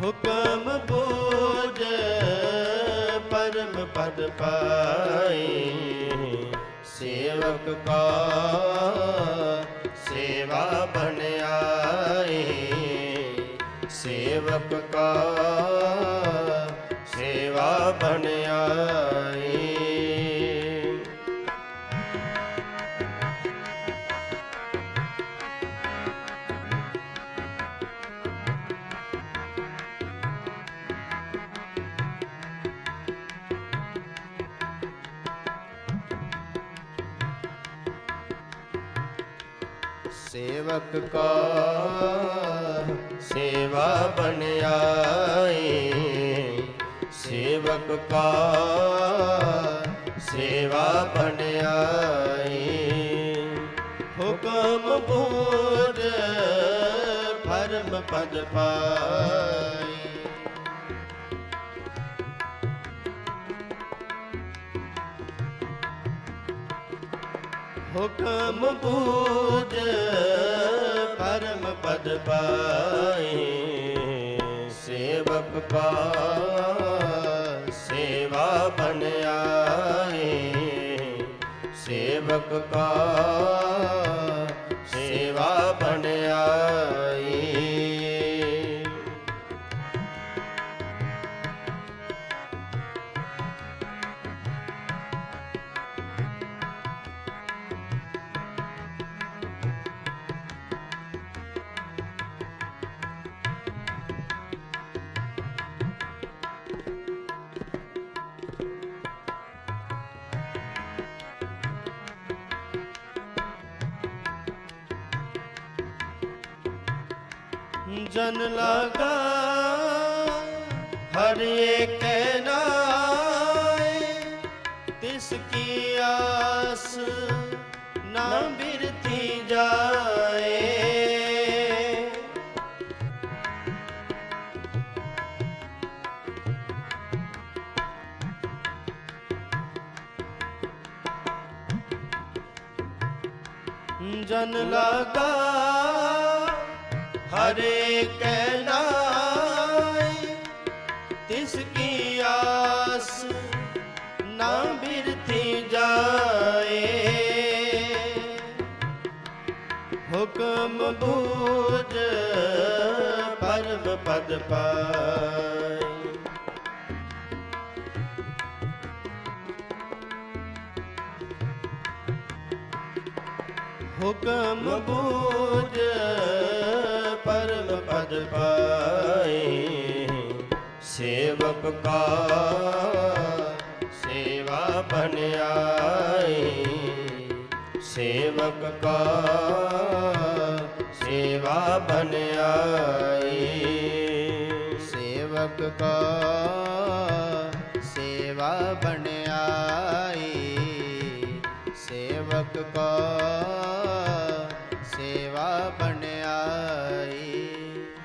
ਹੁਕਮ ਬੋਝ ਪਰਮ ਪਦ ਪਾਏ। ਸੇਵਕ ਕਾ ਸੇਵਾ ਬਣ ਆਏ ਸੇਵਕ ਕਾ ਸੇਵਾ ਬਣ ਆਏ ਸੇਵਕ ਕਾ ਸੇਵਾ ਬਣ ਸੇਵਕ ਕਾ ਸੇਵਾ ਬਣ ਹੁਕਮ ਬੋਧ ਪਰਮ ਪਦ ਪਾਈ ਹੁਕਮ ਬੂਝ ਪਦ ਪਾਏ। ਸੇਵਕ ਪਾ ਸੇਵਾ ਬਣ ਆਏ। ਸੇਵਕ ਕਾ ਜਨ ਲਗਾ ਹਰ ਏਕ ਨਾਏ। ਤਿਸ ਕੀ ਆਸ ਨਾ ਬਿਰਤੀ ਜਾਏ। ਜਨ ਲਗਾ ਹਰੇ ਕੈ ਨਾਏ ਆਸ ਨਾ ਬਿਰਥੀ ਜਾਏ। ਹੁਕਮ ਬੂਝ ਪਰਮ ਪਦ ਪਾਏ ਹੁਕਮ ਪਦ ਪਾਏ, ਸੇਵਕ ਕਾ ਸੇਵਾ ਬਨ ਸੇਵਕ ਕਾ ਸੇਵਾ ਬਨ ਸੇਵਕ ਕਾ ਸੇਵਾ ਬਨ ਸੇਵਕ ਕਾ